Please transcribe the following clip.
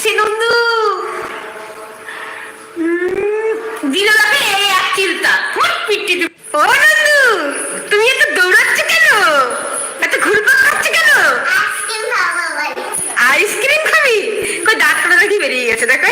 লাগছে নন্দু। দিল এই এক চিন্তা ফুট পিটি ও নন্দু তুমি এত দৌড়াচ্ছ কেন? এত ঘুরপাক খাচ্ছ কেন? আইসক্রিম খাব কই ডাক্তার দেখি বেরিয়ে গেছে দেখো।